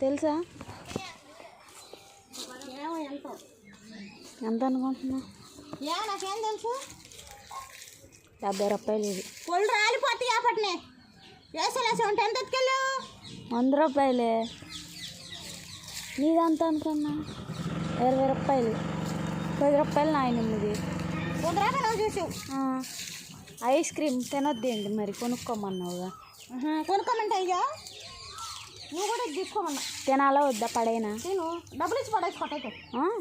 తెలుసా? ఎంతో ఎంత అనుకుంటున్నా? ఏ నాకేం తెలుసు డెబ్బై రూపాయలు ఇది. పొళ్ళు రాలిపోతాయి అప్పటినే. వేసలేసి ఉంటే ఎంత ఎత్తుకెళ్ళావు వంద రూపాయలే. నీదంత అనుకున్నా? ఇరవై రూపాయలు. పది రూపాయలు నాయనమ్మిది కుదరాక నువ్వు చూసావు. ఐస్ క్రీమ్ తినొద్దేంటి మరి? కొనుక్కోమన్నావుగా. కొనుక్కోమంటే అయ్యా తీసుకోమన్నా. తినాలా వద్దా పడైనా? నేను డబ్బులు ఇచ్చి పడేసి కొట్టయితే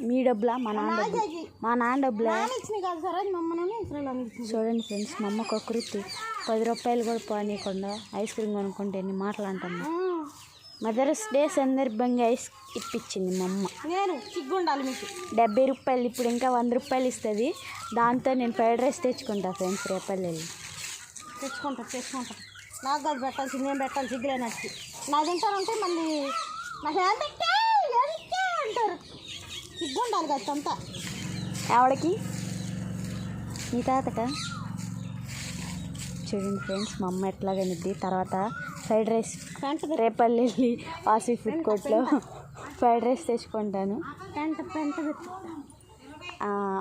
మీ డబ్బులా? మా నాన్న డబ్బులు? మా నాన్న డబ్బులా? నాన్న ఇచ్చినాయి కాదు సార్ అది మమ్మల్ని ఇస్రాయల్ ఇచ్చింది. చూడండి ఫ్రెండ్స్ మా అమ్మ కృతి పది రూపాయలు కూడా పోనీయకుండా ఐస్ క్రీమ్ కొనుక్కుంటే ఎన్ని మాటలు మదర్స్ డే సందర్భంగా ఐస్ ఇప్పించింది మా అమ్మ. నేను సిగ్గు ఉండాలి మీకు. డెబ్బై రూపాయలు ఇప్పుడు ఇంకా వంద రూపాయలు ఇస్తుంది. దాంతో నేను ఫ్రైడ్ రైస్ తెచ్చుకుంటా ఫ్రెండ్స్ రేపల్లి వెళ్ళి తెచ్చుకుంటా తెచ్చుకుంటా. నాకు కాదు పెట్టాల్సింది నేను పెట్టాలి సిగ్గులేనట్టు నా తింటానంటే మళ్ళీ నాకు ఎంత అంటారు. కదా అంతా ఆవిడకి? మీ తాతక? చూడండి ఫ్రెండ్స్ మా అమ్మ ఎట్లాగనిద్ది తర్వాత ఫ్రైడ్ రైస్ రేపల్లి వెళ్ళి వాసి ఫుడ్ కోర్ట్లో ఫ్రైడ్ రైస్ తెచ్చుకుంటాను.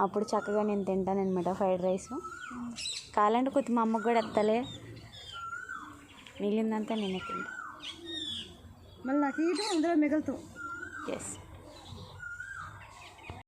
అప్పుడు చక్కగా నేను తింటాను అనమాట ఫ్రైడ్ రైస్. కావాలంటే కొద్ది మా అమ్మకు కూడా ఎత్తలే. మిగిలిందంతా నేనే తింటా. మళ్ళీ నాకు ఇటు అందులో మిగులుతాం ఎస్